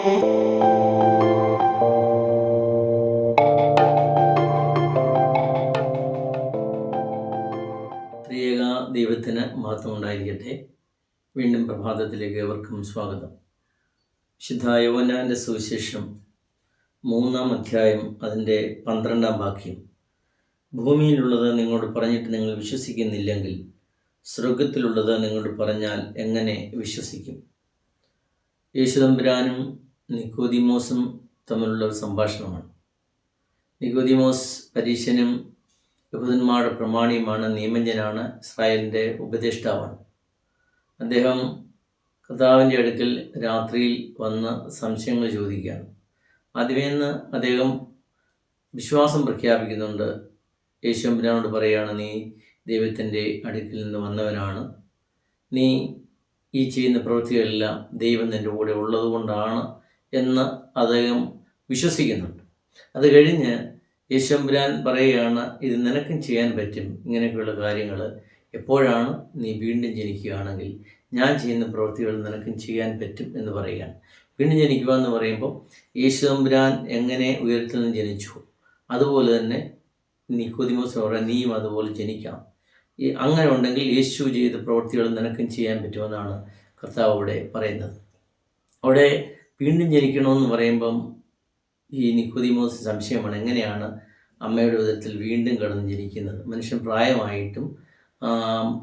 ദൈവത്തിന് മഹത്വം ഉണ്ടായിരിക്കട്ടെ വീണ്ടും പ്രഭാതത്തിലേക്ക് ഏവർക്കും സ്വാഗതം. വിശുദ്ധ സുവിശേഷം മൂന്നാം അധ്യായം അതിന്റെ പന്ത്രണ്ടാം വാക്യം. ഭൂമിയിലുള്ളത് നിങ്ങളോട് പറഞ്ഞിട്ട് നിങ്ങൾ വിശ്വസിക്കുന്നില്ലെങ്കിൽ സ്വർഗത്തിലുള്ളത് നിങ്ങളോട് പറഞ്ഞാൽ എങ്ങനെ വിശ്വസിക്കും? യേശുദമ്പുരാനും നിക്കോദിമോസും തമ്മിലുള്ള ഒരു സംഭാഷണമാണ്. നിക്കോദിമോസ് പരീശനും യഹൂദന്മാരുടെ പ്രമാണിയുമാണ് നിയമജ്ഞനാണ് ഇസ്രായേലിന്റെ ഉപദേഷ്ടാവാണ്. അദ്ദേഹം കർത്താവിന്റെ അടുക്കൽ രാത്രിയിൽ വന്ന് സംശയങ്ങൾ ചോദിക്കുകയാണ്. ആദ്യമേ നിന്ന് അദ്ദേഹം വിശ്വാസം പ്രഖ്യാപിക്കുന്നുണ്ട്. യേശുമ്പരാനോട് പറയുകയാണ് നീ ദൈവത്തിന്റെ അടുക്കിൽ നിന്ന് വന്നവനാണ്. നീ ഈ ചെയ്യുന്ന പ്രവൃത്തികളെല്ലാം ദൈവം നിന്റെ കൂടെ ഉള്ളതുകൊണ്ടാണ് എന്ന് അദ്ദേഹം വിശ്വസിക്കുന്നുണ്ട്. അത് കഴിഞ്ഞ് യശംബുരാൻ പറയുകയാണ് ഇത് നിനക്കും ചെയ്യാൻ പറ്റും. ഇങ്ങനെയൊക്കെയുള്ള കാര്യങ്ങൾ എപ്പോഴാണ് നീ വീണ്ടും ജനിക്കുകയാണെങ്കിൽ ഞാൻ ചെയ്യുന്ന പ്രവൃത്തികൾ നിനക്കും ചെയ്യാൻ പറ്റും എന്ന് പറയുകയാണ്. വീണ്ടും ജനിക്കുക എന്ന് പറയുമ്പോൾ യേശുദമ്പുരാൻ എങ്ങനെ ഉയരത്തിൽ നിന്ന് ജനിച്ചു? അതുപോലെ തന്നെ നിക്കോദിമോസ് പറയാൻ നീയും അതുപോലെ ജനിക്കാം. അങ്ങനെ ഉണ്ടെങ്കിൽ യേശു ചെയ്ത പ്രവൃത്തികൾ നിനക്കും ചെയ്യാൻ പറ്റുമെന്നാണ് കർത്താവ് അവിടെ പറയുന്നത്. അവിടെ വീണ്ടും ജനിക്കണമെന്ന് പറയുമ്പം ഈ നിക്കുതിമോസ് സംശയമാണ്. എങ്ങനെയാണ് അമ്മയുടെ ഉദരത്തിൽ വീണ്ടും കടന്ന് ജനിക്കുന്നത്? മനുഷ്യൻ പ്രായമായിട്ടും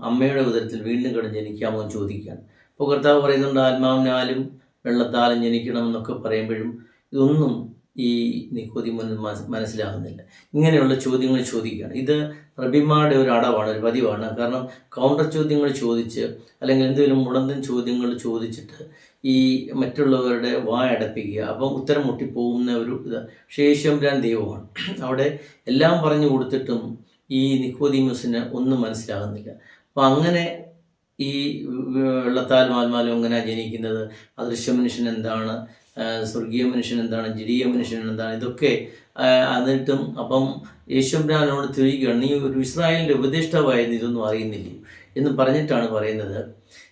അമ്മയുടെ ഉദരത്തിൽ വീണ്ടും കടന്ന് ജനിക്കാമോ എന്ന് ചോദിക്കുകയാണ്. അപ്പോൾ കർത്താവ് പറയുന്നുണ്ട് ആത്മാവിനാലും വെള്ളത്താലും ജനിക്കണമെന്നൊക്കെ പറയുമ്പോഴും ഇതൊന്നും ഈ നിക്കോതിമോൻ മനസ് മനസ്സിലാകുന്നില്ല. ഇങ്ങനെയുള്ള ചോദ്യങ്ങൾ ചോദിക്കുകയാണ്. ഇത് റബിമാരുടെ ഒരു അടവാണ് ഒരു പതിവാണ്. കാരണം കൗണ്ടർ ചോദ്യങ്ങൾ ചോദിച്ച് അല്ലെങ്കിൽ എന്തെങ്കിലും മുടന്തൻ ചോദ്യങ്ങൾ ചോദിച്ചിട്ട് ഈ മറ്റുള്ളവരുടെ വായടപ്പിക്കുക അപ്പം ഉത്തരം മുട്ടിപ്പോകുന്ന ഒരു ഇത്. ശേഷംരാൻ ദൈവമാണ്. അവിടെ എല്ലാം പറഞ്ഞു കൊടുത്തിട്ടും ഈ നിക്കോദീമസിന് ഒന്നും മനസ്സിലാകുന്നില്ല. അപ്പം അങ്ങനെ ഈ വെള്ളത്താലും ആത്മാലും അങ്ങനെ ജനിക്കുന്നത്? അദൃശ്യ മനുഷ്യൻ എന്താണ്? സ്വർഗീയ മനുഷ്യൻ എന്താണ്? ജഡീയ മനുഷ്യൻ എന്താണ്? ഇതൊക്കെ എന്നിട്ടും അപ്പം യേശുബ്രാനോട് തിരികുകയാണ് നീ ഒരു ഇസ്രായേലിന്റെ ഉപദേഷ്ടാവായിരുന്നു ഇതൊന്നും അറിയുന്നില്ല എന്ന് പറഞ്ഞിട്ടാണ് പറയുന്നത്.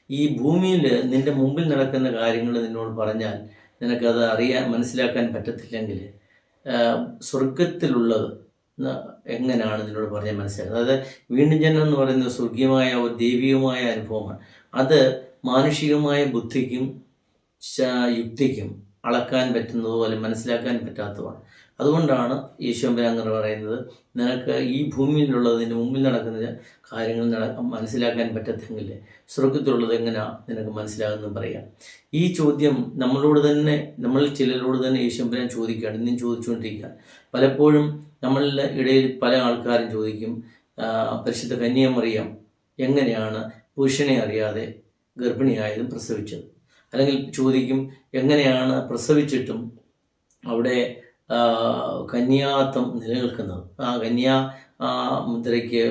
ഈ ഭൂമിയിൽ നിന്റെ മുമ്പിൽ നടക്കുന്ന കാര്യങ്ങൾ നിന്നോട് പറഞ്ഞാൽ നിനക്കത് അറിയാൻ മനസ്സിലാക്കാൻ പറ്റത്തില്ലെങ്കിൽ സ്വർഗത്തിലുള്ളത് എങ്ങനെയാണ് നിന്നോട് പറഞ്ഞാൽ മനസ്സിലാക്കുന്നത്? അതായത് വീണ്ടും ജനം എന്ന് പറയുന്നത് സ്വർഗീയമായ ഒരു ദൈവികമായ അനുഭവമാണ്. അത് മാനുഷികമായ ബുദ്ധിക്കും യുക്തിക്കും അളക്കാൻ പറ്റുന്നതുപോലെ മനസ്സിലാക്കാൻ പറ്റാത്തതാണ്. അതുകൊണ്ടാണ് ഈശ്വരൻ അങ്ങനെ പറയുന്നത്. നിനക്ക് ഈ ഭൂമിയിലുള്ളതിന് മുമ്പിൽ നടക്കുന്ന കാര്യങ്ങൾ നടക്കാൻ മനസ്സിലാക്കാൻ പറ്റത്തെങ്കിൽ സ്വർഗത്തിലുള്ളത് എങ്ങനെയാ നിനക്ക് മനസ്സിലാകുന്നു പറയാം. ഈ ചോദ്യം നമ്മളോട് തന്നെ നമ്മൾ ചിലരോട് തന്നെ ഈശ്വരൻ ചോദിക്കുകയാണ്. ഇന്നും ചോദിച്ചുകൊണ്ടിരിക്കുകയാണ്. പലപ്പോഴും നമ്മളുടെ ഇടയിൽ പല ആൾക്കാരും ചോദിക്കും പരിശുദ്ധ കന്യാമറിയാം എങ്ങനെയാണ് പുരുഷനെ അറിയാതെ ഗർഭിണിയായതും പ്രസവിച്ചത്? അല്ലെങ്കിൽ ചോദിക്കും എങ്ങനെയാണ് പ്രസവിച്ചിട്ടും അവിടെ കന്യാത്വം നിലനിൽക്കുന്നത് ആ കന്യാ മുദ്രയ്ക്ക്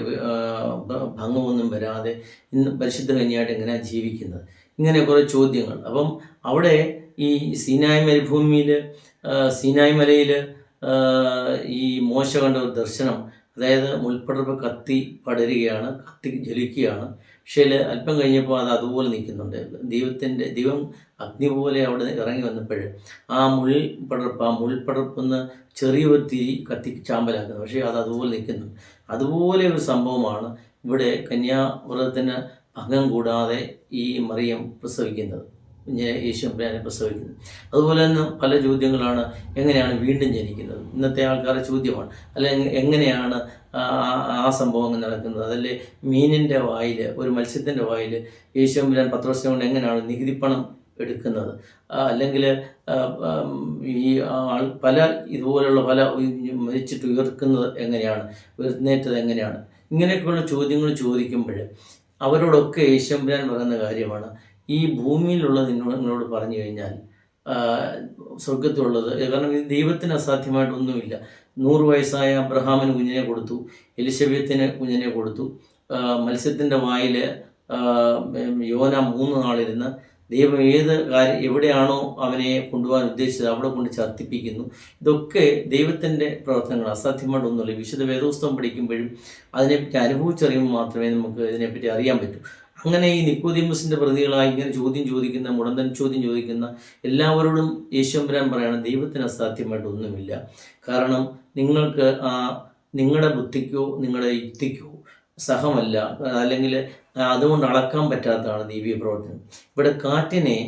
ഭംഗമൊന്നും വരാതെ ഇന്ന് പരിശുദ്ധ കന്യായിട്ട് എങ്ങനെയാണ് ജീവിക്കുന്നത്? ഇങ്ങനെ കുറേ ചോദ്യങ്ങൾ. അപ്പം അവിടെ ഈ സീനായ് മരുഭൂമിയിൽ സീനായ് മലയിൽ ഈ മോശ കണ്ട ഒരു ദർശനം അതായത് മുൾപ്പടർപ്പ് കത്തി പടരുകയാണ് കത്തി ജ്വലിക്കുകയാണ് പക്ഷേ അല്പം കഴിഞ്ഞപ്പോൾ അത് അതുപോലെ നിൽക്കുന്നുണ്ട്. ദൈവത്തിന്റെ ദൈവം അഗ്നി പോലെ അവിടെ ഇറങ്ങി വന്നപ്പോൾ ആ മുൾപടർപ്പ് ആ ചെറിയ ചെറിയൊരു തിരി കത്തി ചാമ്പലാക്കുന്നത് പക്ഷേ അത് അതുപോലെ നിൽക്കുന്നു. അതുപോലെ ഒരു സംഭവമാണ് ഇവിടെ കന്യാവ്രതത്തിന് ഭംഗം കൂടാതെ ഈ മറിയം പ്രസവിക്കുന്നത്. യേശുബ്രാനെ പ്രസവിക്കുന്നത് അതുപോലെ തന്നെ പല ചോദ്യങ്ങളാണ് എങ്ങനെയാണ് വീണ്ടും ജനിക്കുന്നത്? ഇന്നത്തെ ആൾക്കാരുടെ ചോദ്യമാണ് അല്ല എങ്ങനെയാണ് ആ സംഭവങ്ങൾ നടക്കുന്നത്. അതല്ലേ മീനിന്റെ വായിൽ ഒരു മത്സ്യത്തിന്റെ വായിൽ യേശുബ്രാൻ പത്ത് വർഷം കൊണ്ട് എങ്ങനെയാണ് നികുതിപ്പണം എടുക്കുന്നത്? അല്ലെങ്കിൽ ഈ ആൾ പല ഇതുപോലുള്ള പല മരിച്ചിട്ട് ഉയർക്കുന്നത് എങ്ങനെയാണ്? ഉയർന്നേറ്റത് എങ്ങനെയാണ്? ഇങ്ങനെയൊക്കെയുള്ള ചോദ്യങ്ങൾ ചോദിക്കുമ്പോൾ അവരോടൊക്കെ യേശുബ്രാൻ പറയുന്ന കാര്യമാണ് ഈ ഭൂമിയിലുള്ള നിന്നോട് നിങ്ങളോട് പറഞ്ഞു കഴിഞ്ഞാൽ സ്വർഗത്തിലുള്ളത് കാരണം ദൈവത്തിന് അസാധ്യമായിട്ടൊന്നുമില്ല നൂറ് വയസ്സായ അബ്രഹാമിന് കുഞ്ഞിനെ കൊടുത്തു എലിശബത്തിന് കുഞ്ഞിനെ കൊടുത്തു. മത്സ്യത്തിന്റെ വായിൽ യോന മൂന്ന് നാളിരുന്ന് ദൈവം ഏത് കാര്യം എവിടെയാണോ അവനെ കൊണ്ടുപോകാൻ ഉദ്ദേശിച്ചത് അവിടെ കൊണ്ട് ചർത്തിപ്പിക്കുന്നു. ഇതൊക്കെ ദൈവത്തിന്റെ പ്രവർത്തനങ്ങൾ അസാധ്യമായിട്ടൊന്നുമില്ല വിശുദ്ധ വേദോസ്തവം പഠിക്കുമ്പോഴും അതിനെപ്പറ്റി അനുഭവിച്ചറിയുമ്പോൾ മാത്രമേ നമുക്ക് ഇതിനെപ്പറ്റി അറിയാൻ പറ്റൂ. അങ്ങനെ ഈ നിക്കോദിമസിന്റെ പ്രതികളായി ഇങ്ങനെ ചോദ്യം ചോദിക്കുന്ന മുടന്തൻ ചോദ്യം ചോദിക്കുന്ന എല്ലാവരോടും യേശുമ്പരാൻ പറയാണ് ദൈവത്തിന് അസാധ്യമായിട്ട് ഒന്നുമില്ല. കാരണം നിങ്ങൾക്ക് ആ നിങ്ങളുടെ ബുദ്ധിക്കോ നിങ്ങളുടെ യുക്തിക്കോ സഹമല്ല. അല്ലെങ്കിൽ അതുകൊണ്ട് അളക്കാൻ പറ്റാത്തതാണ് ദൈവീയ പ്രവർത്തനം. ഇവിടെ കാറ്റിനെ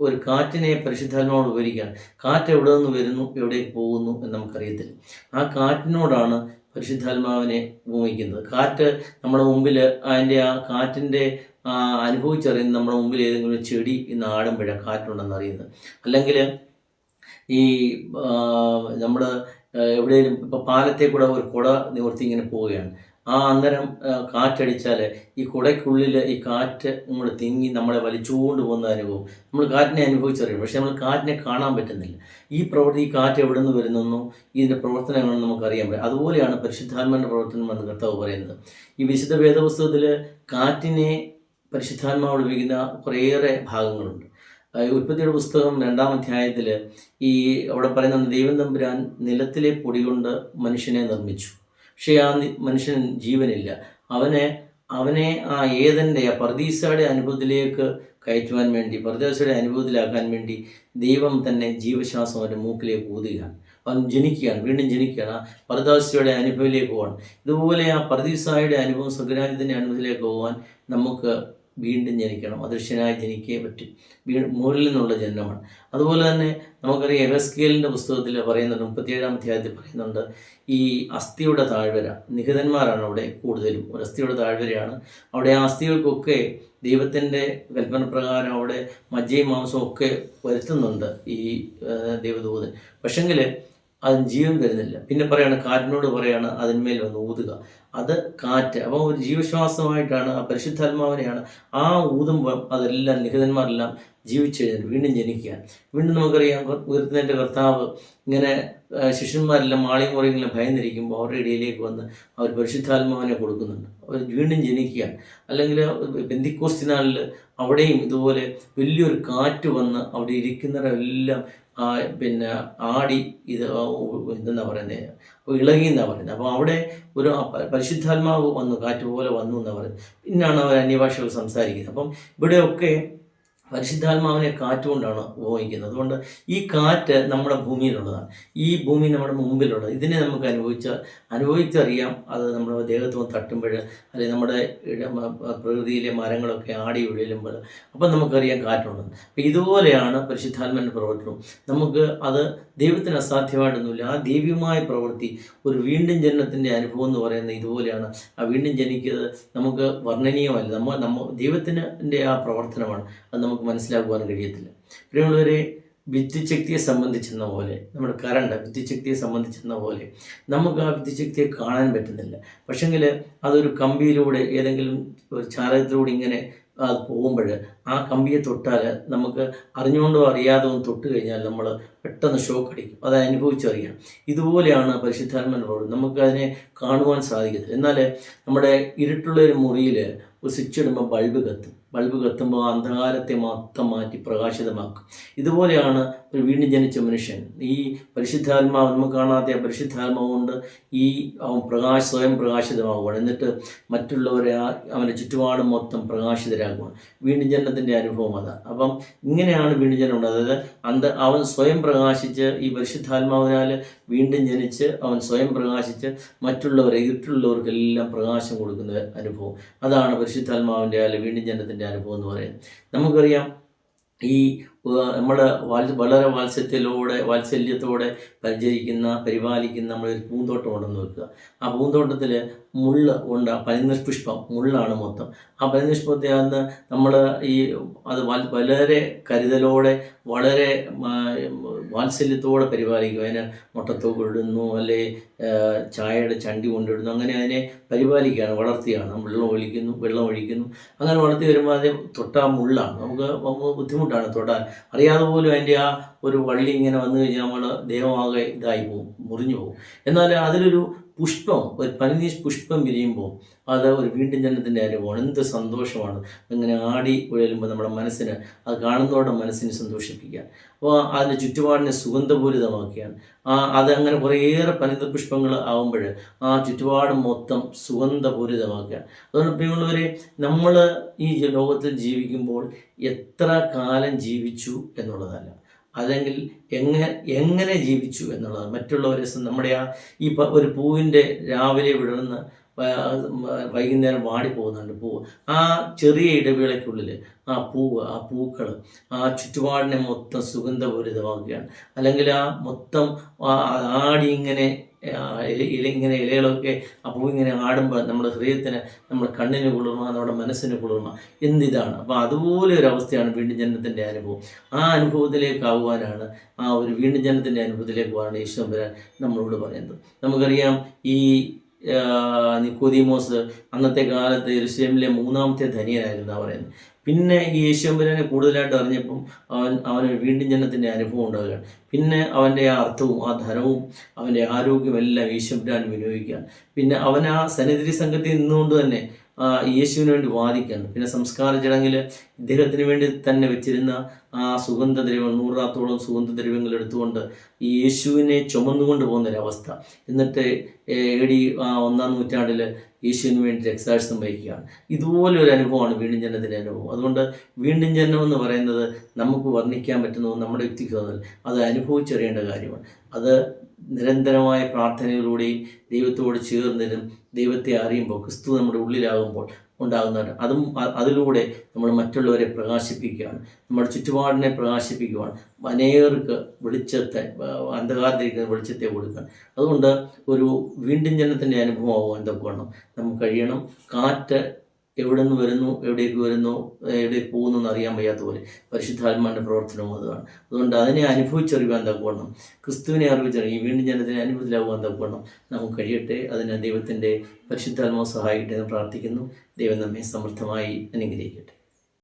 ഒരു കാറ്റിനെ പരിശുദ്ധാത്മാവോട് വിവരിക്കുകയാണ് കാറ്റ് എവിടെ നിന്ന് വരുന്നു എവിടേക്ക് പോകുന്നു എന്ന് നമുക്കറിയത്തില്ല. ആ കാറ്റിനോടാണ് പരിശുദ്ധാത്മാവിനെ ഉപമിക്കുന്നത്. കാറ്റ് നമ്മുടെ മുമ്പിൽ അതിന്റെ ആ കാറ്റിന്റെ ആ, അനുഭവിച്ചറിയുന്ന നമ്മുടെ മുമ്പിൽ ഏതെങ്കിലും ചെടി ഇന്ന് ആടുമ്പോഴാണ് കാറ്റുണ്ടെന്ന് അറിയുന്നത്. അല്ലെങ്കിൽ ഈ നമ്മുടെ എവിടെയെങ്കിലും ഇപ്പോൾ പാലത്തെ കൂടെ ഒരു കുട നിവർത്തി ഇങ്ങനെ പോവുകയാണ്. ആ അന്നേരം കാറ്റടിച്ചാൽ ഈ കുടയ്ക്കുള്ളിൽ ഈ കാറ്റ് നമ്മൾ തിങ്ങി നമ്മളെ വലിച്ചുകൊണ്ട് പോകുന്ന അനുഭവം നമ്മൾ കാറ്റിനെ അനുഭവിച്ചറിയും. പക്ഷെ നമ്മൾ കാറ്റിനെ കാണാൻ പറ്റുന്നില്ല. ഈ പ്രവൃത്തി ഈ കാറ്റ് എവിടെ നിന്ന് വരുന്നെന്നോ ഇതിന്റെ പ്രവർത്തനങ്ങളെന്ന് നമുക്കറിയാൻ പറ്റും. അതുപോലെയാണ് പരിശുദ്ധാത്മാന്റെ പ്രവർത്തനം എന്ന് കർത്താവ് പറയുന്നത്. ഈ വിശുദ്ധ വേദപുസ്തകത്തിൽ കാറ്റിനെ പരിശുദ്ധാത്മാവോട് ഉപയോഗിക്കുന്ന കുറേയേറെ ഭാഗങ്ങളുണ്ട്. ഉൽപ്പത്തിയുടെ പുസ്തകം രണ്ടാം അധ്യായത്തിൽ ഈ അവിടെ പറയുന്നുണ്ട് ദൈവം തമ്പുരാൻ നിലത്തിലെ പൊടി കൊണ്ട് മനുഷ്യനെ നിർമ്മിച്ചു. പക്ഷേ ആ മനുഷ്യൻ ജീവനില്ല. അവനെ അവനെ ആ ഏതന്റെ ആ പർദീസയുടെ അനുഭവത്തിലേക്ക് കയറ്റുവാൻ വേണ്ടി പർദീസയുടെ അനുഭവത്തിലാക്കാൻ വേണ്ടി ദൈവം തന്നെ ജീവശ്വാസം അവന്റെ മൂക്കിലേക്ക് ഊതുകയാണ്. അവൻ ജനിക്കുകയാണ് വീണ്ടും ജനിക്കുകയാണ്. ആ പർദാസിയുടെ അനുഭവത്തിലേക്ക് പോകണം ഇതുപോലെ ആ പർദീസായുടെ അനുഭവം സ്വഗ്രാജ്യത്തിന്റെ അനുഭവത്തിലേക്ക് പോകാൻ നമുക്ക് വീണ്ടും ജനിക്കണം അദൃശ്യനായി ജനിക്കേ പറ്റും. വീ മുകളിൽ നിന്നുള്ള ജന്മമാണ് അതുപോലെ തന്നെ നമുക്കറിയാം എഹസ്കേലിന്റെ പുസ്തകത്തിൽ പറയുന്നുണ്ട് മുപ്പത്തിയേഴാം അധ്യായത്തിൽ പറയുന്നുണ്ട് ഈ അസ്ഥിയുടെ താഴ്വര നിഹിതന്മാരാണ് അവിടെ കൂടുതലും. ഒരു അസ്ഥിയുടെ താഴ്വരയാണ്. അവിടെ ആ അസ്ഥികൾക്കൊക്കെ ദൈവത്തിന്റെ കൽപ്പന പ്രകാരം അവിടെ മജ്ജയും മാംസവും ഒക്കെ വരുത്തുന്നുണ്ട് ഈ ദേവദൂതൻ. പക്ഷെങ്കിൽ അതിന് ജീവൻ വരുന്നില്ല പിന്നെ പറയാണ് കാറ്റിനോട് പറയാണ് അതിന്മേൽ വന്ന് ഊതുക. അത് കാറ്റ്. അപ്പോൾ ഒരു ജീവശ്വാസമായിട്ടാണ് ആ പരിശുദ്ധാത്മാവിനെയാണ് ആ ഊതുമ്പോൾ അതെല്ലാം നിഹിതന്മാരെല്ലാം ജീവിച്ചെഴുന്നേറ്റ് വീണ്ടും ജനിക്കുക. വീണ്ടും നമുക്കറിയാം ഉയർത്തുന്നതിന്റെ കർത്താവ് ഇങ്ങനെ ശിഷ്യന്മാരെല്ലാം മാളിയും മുറിയെങ്കിലും ഭയന്നിരിക്കുമ്പോൾ അവരുടെ ഇടയിലേക്ക് വന്ന് അവർ പരിശുദ്ധാത്മാവിനെ കൊടുക്കുന്നുണ്ട്. അവർ വീണ്ടും ജനിക്കുക. അല്ലെങ്കിൽ ബന്ധിക്കോസ്തിനാളിൽ അവിടെയും ഇതുപോലെ വലിയൊരു കാറ്റ് വന്ന് അവിടെ ഇരിക്കുന്നവരെല്ലാം പിന്നെ ആടി ഇത് എന്താ പറയുന്നത് അപ്പോൾ ഇളകി എന്നാണ് പറയുന്നത് അപ്പോൾ അവിടെ ഒരു പരിശുദ്ധാത്മാവ് വന്നു കാറ്റ് പോലെ വന്നു എന്നാണ് പറയുന്നത്. പിന്നാണ് അവർ അന്യഭാഷകൾ സംസാരിക്കുന്നത്. അപ്പം ഇവിടെയൊക്കെ പരിശുദ്ധാത്മാവിനെ കാറ്റുകൊണ്ടാണ് ഉപയോഗിക്കുന്നത് അതുകൊണ്ട് ഈ കാറ്റ് നമ്മുടെ ഭൂമിയിലുള്ളതാണ്. ഈ ഭൂമി നമ്മുടെ മുമ്പിലുള്ളത്. ഇതിനെ നമുക്ക് അനുഭവിച്ച അനുഭവിച്ചറിയാം. അത് നമ്മുടെ ദേഹത്ത് വന്ന് തട്ടുമ്പോൾ അല്ലെങ്കിൽ നമ്മുടെ പ്രകൃതിയിലെ മരങ്ങളൊക്കെ ആടി ഉഴലുമ്പോൾ അപ്പം നമുക്കറിയാം കാറ്റുണ്ടെന്ന് അപ്പം ഇതുപോലെയാണ് പരിശുദ്ധാത്മാവിന്റെ പ്രവർത്തനവും. നമുക്ക് അത് ദൈവത്തിന് അസാധ്യമായിട്ടൊന്നുമില്ല. ആ ദൈവ്യമായ പ്രവൃത്തി ഒരു വീണ്ടും ജനനത്തിന്റെ അനുഭവം എന്ന് പറയുന്നത് ഇതുപോലെയാണ്. ആ വീണ്ടും ജനിക്കുന്നത് നമുക്ക് വർണനീയമല്ല. നമ്മൾ നമ്മ ദൈവത്തിന്റെ ആ പ്രവർത്തനമാണ്. അത് മനസ്സിലാക്കുവാൻ കഴിയത്തില്ല. പ്രിയമുള്ളവരെ വിദ്യുച്ഛക്തിയെ സംബന്ധിച്ചെന്ന പോലെ നമ്മുടെ കറണ്ട് വിദ്യുച്ഛക്തിയെ സംബന്ധിച്ചെന്ന പോലെ നമുക്ക് ആ വിദ്യുച്ഛക്തിയെ കാണാൻ പറ്റുന്നില്ല. പക്ഷെങ്കിൽ അതൊരു കമ്പിയിലൂടെ ഏതെങ്കിലും ഒരു ചാലകത്തിലൂടെ ഇങ്ങനെ അത് പോകുമ്പോൾ ആ കമ്പിയെ തൊട്ടാൽ നമുക്ക് അറിഞ്ഞുകൊണ്ടോ അറിയാതോ തൊട്ട് കഴിഞ്ഞാൽ നമ്മൾ പെട്ടെന്ന് ഷോക്ക് അടിക്കും. അത് അനുഭവിച്ചറിയാം ഇതുപോലെയാണ് പരിശുദ്ധാത്മനോട് നമുക്ക് അതിനെ കാണുവാൻ സാധിക്കത്തില്ല. എന്നാൽ നമ്മുടെ ഇരുട്ടുള്ള ഒരു മുറിയിൽ ഒരു സ്വിച്ച് ഇടുമ്പോൾ ബൾബ് കത്തും. ബൾബ് കത്തുമ്പോൾ അന്ധകാരത്തെ മൊത്തം മാറ്റി പ്രകാശിതമാക്കും. ഇതുപോലെയാണ് ഒരു വീണ്ടും ജനിച്ച മനുഷ്യൻ. ഈ പരിശുദ്ധാത്മാവ് നമുക്ക് കാണാത്ത പരിശുദ്ധാത്മാവ് കൊണ്ട് ഈ അവൻ പ്രകാശ സ്വയം പ്രകാശിതമാകുകയാണ് എന്നിട്ട് മറ്റുള്ളവരെ അവന്റെ ചുറ്റുപാടും മൊത്തം പ്രകാശിതരാകുകയാണ് വീണ്ടും ജനനത്തിന്റെ അനുഭവം അതാണ് അപ്പം ഇങ്ങനെയാണ് വീണ്ടും ജനം ഉണ്ടാകുന്നത്. അതായത് അന്ത അവൻ സ്വയം പ്രകാശിച്ച് ഈ പരിശുദ്ധാത്മാവിനാൽ വീണ്ടും ജനിച്ച് അവൻ സ്വയം പ്രകാശിച്ച് മറ്റുള്ളവരെ ഇരുട്ടുള്ളവർക്കെല്ലാം പ്രകാശം കൊടുക്കുന്ന അനുഭവം. അതാണ് പരിശുദ്ധാത്മാവിന്റെ അല്ല വീണ്ടും ജനനത്തിന്റെ അനുഭവം എന്ന് പറയുന്നത് നമുക്കറിയാം ഈ നമ്മൾ വാൽ വളരെ വാത്സല്യത്തിലൂടെ വാത്സല്യത്തോടെ പരിചരിക്കുന്ന പരിപാലിക്കുന്ന നമ്മളൊരു പൂന്തോട്ടം ഉണ്ടെന്ന് വെക്കുക. ആ പൂന്തോട്ടത്തിൽ മുള്ള് ഉണ്ട് ആ പനിനിഷ്പുഷ്പം മുള്ളാണ് മൊത്തം. ആ പനിനിഷ്പത്തെ അന്ന് നമ്മൾ ഈ അത് വളരെ കരുതലോടെ വളരെ വാത്സല്യത്തോടെ പരിപാലിക്കും അതിനെ മുട്ടത്തോക്ക് ഇടുന്നു അല്ലെ ചായയുടെ ചണ്ടി കൊണ്ടിടുന്നു അങ്ങനെ അതിനെ പരിപാലിക്കുകയാണ് വളർത്തിയാണ്. വെള്ളം ഒഴിക്കുന്നു വെള്ളം ഒഴിക്കുന്നു. അങ്ങനെ വളർത്തി വരുമ്പോൾ അത് തൊട്ടാ മുള്ളാണ്. നമുക്ക് ബുദ്ധിമുട്ടാണ് തൊട്ടാൽ അറിയാതെ പോലും അതിന്റെ ആ ഒരു വള്ളി ഇങ്ങനെ വന്നു കഴിഞ്ഞാൽ നമ്മൾ ദേഹമാകെ ഇതായി പോകും മുറിഞ്ഞു പോകും. എന്നാൽ അതിലൊരു പുഷ്പം ഒരു പനിനീർ പുഷ്പം വിരിയുമ്പോൾ അത് ഒരു വീണ്ടും ജനനത്തിന്റെ അനുഭവമാണ് എന്ത് സന്തോഷമാണ്. അങ്ങനെ ആടി ഉഴലുമ്പോൾ നമ്മുടെ മനസ്സിന് അത് കാണുന്നതോടെ മനസ്സിനെ സന്തോഷിപ്പിക്കുക. അപ്പോൾ അതിന്റെ ചുറ്റുപാടിനെ സുഗന്ധപൂരിതമാക്കുകയാണ്. ആ അതങ്ങനെ കുറേയേറെ പനിത പുഷ്പങ്ങൾ ആവുമ്പോൾ ആ ചുറ്റുപാട് മൊത്തം സുഗന്ധപൂരിതമാക്കുകയാണ് അതുകൊണ്ട് പ്രിയമുള്ളവരെ നമ്മൾ ഈ ലോകത്തിൽ ജീവിക്കുമ്പോൾ എത്ര കാലം ജീവിച്ചു എന്നുള്ളതല്ല. അല്ലെങ്കിൽ എങ്ങനെ എങ്ങനെ ജീവിച്ചു എന്നുള്ളത് മറ്റുള്ളവരെ നമ്മുടെ ആ ഈ ഒരു പൂവിന്റെ രാവിലെ വിടർന്ന് വൈകുന്നേരം വാടിപ്പോകുന്നുണ്ട് പൂവ് ആ ചെറിയ ഇടവേളയ്ക്കുള്ളിൽ ആ പൂവ് ആ പൂക്കൾ ആ ചുറ്റുപാടിനെ മൊത്തം സുഗന്ധപൂരിതമാക്കുകയാണ് അല്ലെങ്കിൽ ആ മൊത്തം ആടി ഇങ്ങനെ ഇല- ഇങ്ങനെ ഇലകളൊക്കെ അപ്പോൾ ഇങ്ങനെ ആടുമ്പോൾ നമ്മുടെ ഹൃദയത്തിന് നമ്മുടെ കണ്ണിന് കുളിർമ നമ്മുടെ മനസ്സിന് കുളിർമ. എന്തിതാണ്? അപ്പോൾ അതുപോലെ ഒരു അവസ്ഥയാണ് വീണ്ടും ജനനത്തിന്റെ അനുഭവം. ആ അനുഭവത്തിലേക്ക് ആവുവാനാണ് ആ ഒരു വീണ്ടും ജനനത്തിന്റെ അനുഭവത്തിലേക്ക് പോകാനാണ് ഈശ്വരൻ നമ്മളോട് പറയുന്നത്. നമുക്കറിയാം ഈ നിക്കോദിമോസ് അന്നത്തെ കാലത്ത് യെരുശലേമിലെ മൂന്നാമത്തെ ധനിയനായിരുന്നു പറയുന്നത്. പിന്നെ ഈ യേശുമ്പരനെ കൂടുതലായിട്ട് അറിഞ്ഞപ്പം അവൻ അവന് വീണ്ടും ജനത്തിന്റെ അനുഭവം ഉണ്ടാകുകയാണ്. പിന്നെ അവന്റെ ആ അർത്ഥവും ആ ധനവും അവന്റെ ആരോഗ്യവും എല്ലാം വിനിയോഗിക്കുകയാണ് പിന്നെ അവൻ ആ സന്നിധി സംഘത്തിൽ നിന്നുകൊണ്ട് തന്നെ യേശുവിന് വേണ്ടി വാദിക്കുകയാണ്. പിന്നെ സംസ്കാര ചടങ്ങിൽ ഇദ്ദേഹത്തിന് വേണ്ടി തന്നെ വെച്ചിരുന്ന ആ സുഗന്ധദ്രവ്യം നൂറാത്തോളം സുഗന്ധദ്രവ്യങ്ങൾ എടുത്തുകൊണ്ട് ഈ യേശുവിനെ ചുമന്നുകൊണ്ട് പോകുന്ന ഒരവസ്ഥ എന്നിട്ട് എ ഡി ഒന്നാം നൂറ്റാണ്ടിൽ യേശുവിന് വേണ്ടി രക്താഴ്സം വഹിക്കുകയാണ് ഇതുപോലെ ഒരു അനുഭവമാണ് വീണ്ടും ജനത്തിന്റെ അനുഭവം. അതുകൊണ്ട് വീണ്ടും ജനനം എന്ന് പറയുന്നത് നമുക്ക് വർണിക്കാൻ പറ്റുന്ന നമ്മുടെ വ്യക്തിക്ക് തോന്നൽ. അത് അനുഭവിച്ചറിയേണ്ട കാര്യമാണ്. അത് നിരന്തരമായ പ്രാർത്ഥനയിലൂടെയും ദൈവത്തോട് ചേർന്നതിനും ദൈവത്തെ അറിയുമ്പോൾ ക്രിസ്തു നമ്മുടെ ഉള്ളിലാകുമ്പോൾ ഉണ്ടാകുന്നതാണ്. അതും അതിലൂടെ നമ്മൾ മറ്റുള്ളവരെ പ്രകാശിപ്പിക്കുകയാണ്. നമ്മുടെ ചുറ്റുപാടിനെ പ്രകാശിപ്പിക്കുകയാണ്. അനേകർക്ക് വെളിച്ചത്തെ അന്ധകാരത്തിരിക്കുന്ന വെളിച്ചത്തെ കൊടുക്കുകയാണ്. അതുകൊണ്ട് ഒരു വീണ്ടും ജനത്തിന്റെ അനുഭവമാകും എന്തൊക്കെ വേണം. നമുക്ക് കഴിയണം. കാറ്റ് എവിടെ നിന്ന് വരുന്നു എവിടേക്ക് വരുന്നു എവിടേക്ക് പോകുന്നു എന്ന് അറിയാൻ വയ്യാത്ത പോലെ പരിശുദ്ധാത്മാവിന്റെ പ്രവർത്തനവും അതാണ് അതുകൊണ്ട് അതിനെ അനുഭവിച്ചറിയുവാൻ തക്കവണ്ണം ക്രിസ്തുവിനെ അറിവിച്ചറിയും വീണ്ടും ജനത്തിനെ അനുഭവത്തിലാകുവാൻ തക്കവണ്ണം നമുക്ക് കഴിയട്ടെ. അതിന് ദൈവത്തിന്റെ പരിശുദ്ധാത്മാവ് സഹായിക്കട്ടെ എന്ന് പ്രാർത്ഥിക്കുന്നു. ദൈവം നമ്മെ സമൃദ്ധമായി അനുഗ്രഹിക്കട്ടെ.